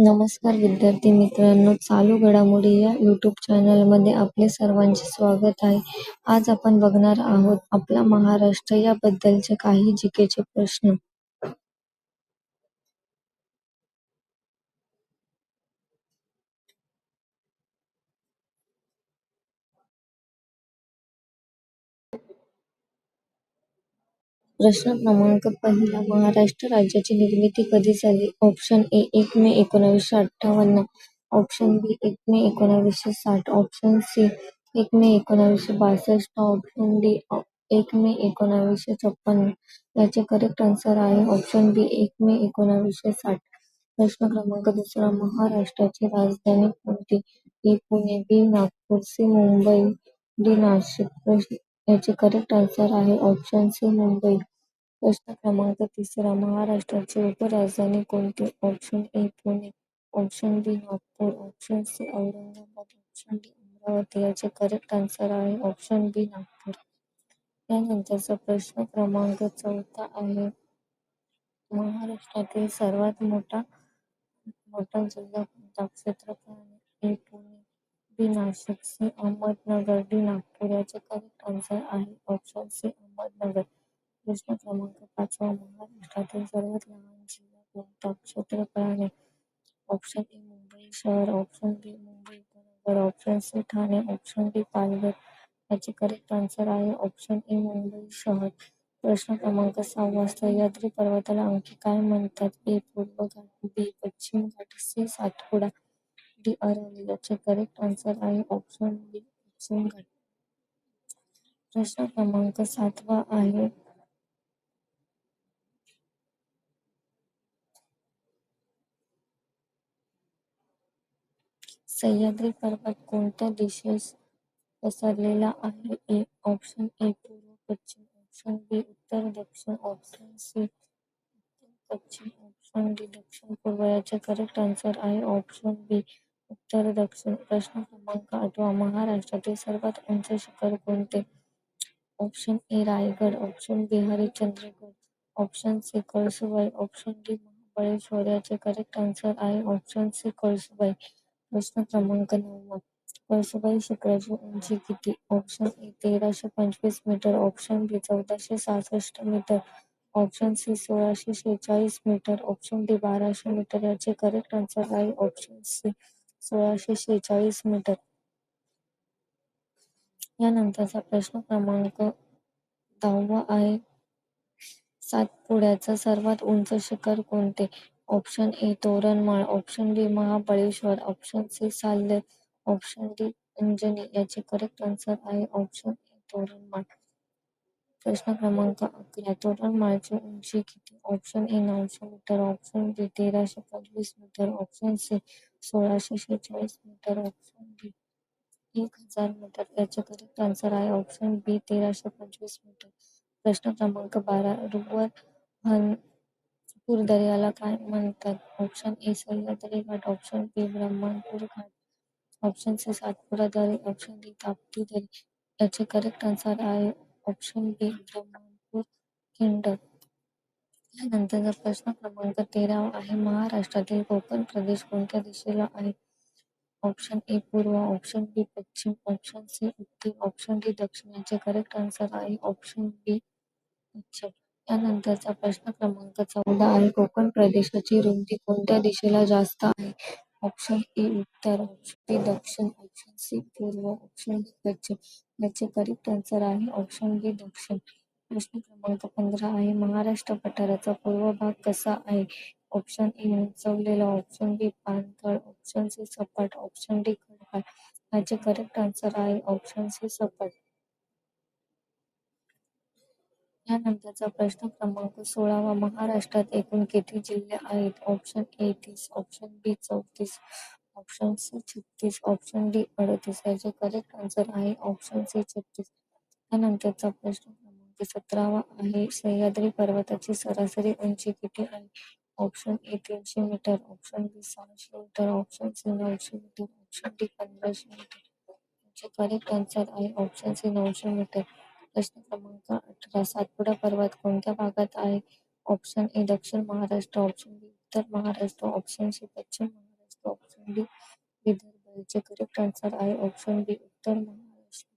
नमस्कार विद्यार्थी मित्रांनो चालू घडामोडी या युट्यूब चॅनलमध्ये आपले सर्वांचे स्वागत आहे. आज आपण बघणार आहोत आपला महाराष्ट्र याबद्दलचे काही जीकेचे प्रश्न. प्रश्न क्रमांक पहिला महाराष्ट्र राज्याची निर्मिती कधी झाली? ऑप्शन ए एक मे एकोणविशे अठ्ठावन्न. ऑप्शन बी एक मे एकोणविशे साठ. ऑप्शन सी एक मे एकोणविशे बासष्ट. ऑप्शन डी एक मे एकोणविशे छप्पन्न याचे करेक्ट आन्सर आहे ऑप्शन बी एक मे एकोणविशे साठ. प्रश्न क्रमांक दुसरा महाराष्ट्राची राजधानी कोणती? A Pune B Nagpur C Mumbai D Nashik. प्रश्न याचे करेक्ट आन्सर आहे ऑप्शन सी मुंबई. प्रश्न क्रमांक तिसरा महाराष्ट्राची उपराजधानी कोणती? Option A Pune. Option B Nagpur. Option C Aurangabad. Option D Amravati. याचे करेक्ट आन्सर आहे ऑप्शन बी नागपूर. यानंतरचा प्रश्न क्रमांक चौथा आहे. महाराष्ट्रातील सर्वात मोठा मोठा जिल्हा कोणता? B Nashik C Ahmednagar D Nagpur याचे करेक्ट आन्सर आहे ऑप्शन सी अहमदनगर प्रश्न क्रमांक पाचवा महाराष्ट्रातील सर्वात लहान जिल्हा कोणता? क्षेत्रफळाने ऑप्शन ए मुंबई शहर. ऑप्शन बी मुंबई उपनगर. Option C Thane. Option D Palghar. याचे करेक्ट आन्सर आहे. ऑप्शन ए मुंबई शहर. प्रश्न क्रमांक सहावा सह्याद्री पर्वताला आणखी काय म्हणतात? ए पूर्व घाट बी पश्चिम घाट सी सातपुडा. डी अरवली याचे करेक्ट आन्सर आहे ऑप्शन बी ऑप्शन घाट प्रश्न क्रमांक सातवा आहे. सह्याद्री पर्वत कोणत्या दिशेस पसरलेला आहे? ए ऑप्शन ए पूर्व पश्चिम. ऑप्शन बी उत्तर दक्षिण. ऑप्शन सी उत्तर पश्चिम. ऑप्शन डी दक्षिण पूर्व. याचे करेक्ट आन्सर आहे ऑप्शन बी उत्तर दक्षिण प्रश्न क्रमांक आठवा. महाराष्ट्रातील सर्वात उंच शिखर कोणते? Option A Raigad. Option B Harishchandragad. Option C Kalsubai. Option D Mahabaleshwar. याचे करेक्ट आन्सर आहे ऑप्शन सी कळसुबाई. प्रश्न क्रमांक नववा. कळसुबाई शिखराची उंची किती? ऑप्शन ए तेराशे पंचवीस मीटर ऑप्शन बी चौदाशे सहासष्ट मीटर ऑप्शन सी सोळाशे शेहेचाळीस मीटर ऑप्शन डी बाराशे मीटर याचे करेक्ट आन्सर आहे ऑप्शन सी सोळाशे शेहेचाळीस मीटर. यानंतरचा प्रश्न क्रमांक दहावा आहे. सातपुड्याचा सर्वात उंच शिखर कोणते? Option A Toranmal. Option B Mahabaleshwar. Option C साल्ले option D Anjani याचे करेक्ट आन्सर आहे ऑप्शन ए तोरणमाळ. प्रश्न क्रमांक अकरा. तोरणमाळची उंची किती? ऑप्शन ए नऊशे मीटर ऑप्शन बी तेराशे पंचवीस मीटर ऑप्शन सी सोळाशे शेहेचाळीस मीटर ऑप्शन डी एक हजार मीटर. याचे करेक्ट आन्सर आहे ऑप्शन बी तेराशे पंचवीस मीटर. प्रश्न क्रमांक बारा. रुग्णपूर दर्याला काय म्हणतात? ऑप्शन ए सह्याद्री घाट ऑप्शन बी ब्रह्मपूर घाट ऑप्शन सी सातपुरा दरी ऑप्शन डी ताप्ती दरी. याचे करेक्ट आन्सर आहे ऑप्शन बी क्रमांक खिंड यानंतरचा प्रश्न क्रमांक तेरा आहे. महाराष्ट्रातील कोकण प्रदेश कोणत्या दिशेला आहे? ऑप्शन ए पूर्व ऑप्शन बी पश्चिम ऑप्शन सी उत्तर ऑप्शन डी दक्षिण याचे करेक्ट आन्सर आहे. ऑप्शन बी पश्चिम यानंतरचा प्रश्न क्रमांक चौदा आहे. कोकण प्रदेशाची रुंदी कोणत्या दिशेला जास्त आहे? ऑप्शन ए उत्तर ऑप्शन बी दक्षिण ऑप्शन सी पूर्व ऑप्शन डी पश्चिम याचे करेक्ट आन्सर आहे ऑप्शन बी दक्षिण. प्रश्न क्रमांक पंधरा आहे. महाराष्ट्र पठाराचा पूर्व भाग कसा आहे? ऑप्शन ए उंचवलेला ऑप्शन बी पानथळ ऑप्शन सी सपाट. ऑप्शन डी खडकाळ. याचे करेक्ट आन्सर आहे ऑप्शन सी सपाट. यानंतरचा प्रश्न क्रमांक सोळावा. महाराष्ट्रात एकूण किती जिल्हे आहेत? ऑप्शन ए तीस. ऑप्शन बी चौतीस. ऑप्शन सी छत्तीस ऑप्शन डी अडतीस. याचे करेक्ट आन्सर आहे ऑप्शन सी छत्तीस. त्यानंतरचा प्रश्न क्रमांक सतरावा आहे. सह्याद्री पर्वताची सरासरी उंची किती आहे? ऑप्शन ए तीनशे मीटर ऑप्शन बी सहाशे मीटर ऑप्शन सी नऊशे मीटर ऑप्शन डी पंधराशे मीटर. याचे करेक्ट आन्सर आहे ऑप्शन सी नऊशे मीटर. प्रश्न क्रमांक अठरा सातपुडा पर्वत कोणत्या भागात आहे? ऑप्शन ए दक्षिण महाराष्ट्र ऑप्शन बी उत्तर महाराष्ट्र ऑप्शन सी पश्चिम महाराष्ट्र ऑप्शन डी विदर्भ याचे करेक्ट आन्सर आहे ऑप्शन बी उत्तर महाराष्ट्र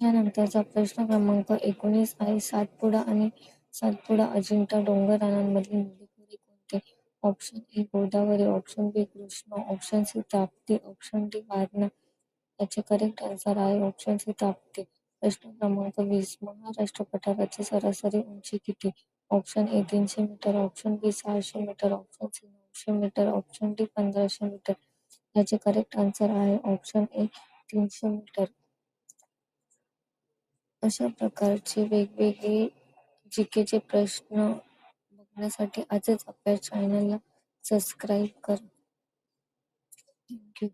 यानंतरचा प्रश्न क्रमांक एकोणीस आहे. सातपुडा आणि सातपुडा अजिंठा डोंगर रांगांमधील नदीखोरे कोणते? Option A Godavari. Option B Krishna. Option C Tapti. Option D Warna. याचे करेक्ट आन्सर आहे. Option C Tapti. प्रश्न क्रमांक वीस महाराष्ट्र पठाराची सरासरी उंची किती? ऑप्शन ए तीनशे मीटर ऑप्शन बी सहाशे मीटर ऑप्शन सी नऊशे मीटर ऑप्शन डी पंधराशे मीटर. याचे करेक्ट आन्सर आहे ऑप्शन ए तीनशे मीटर. अशा प्रकारचे वेगवेगळे जीकेचे प्रश्न बघण्यासाठी आजच आपल्या चॅनलला सबस्क्राईब करा. थँक्यू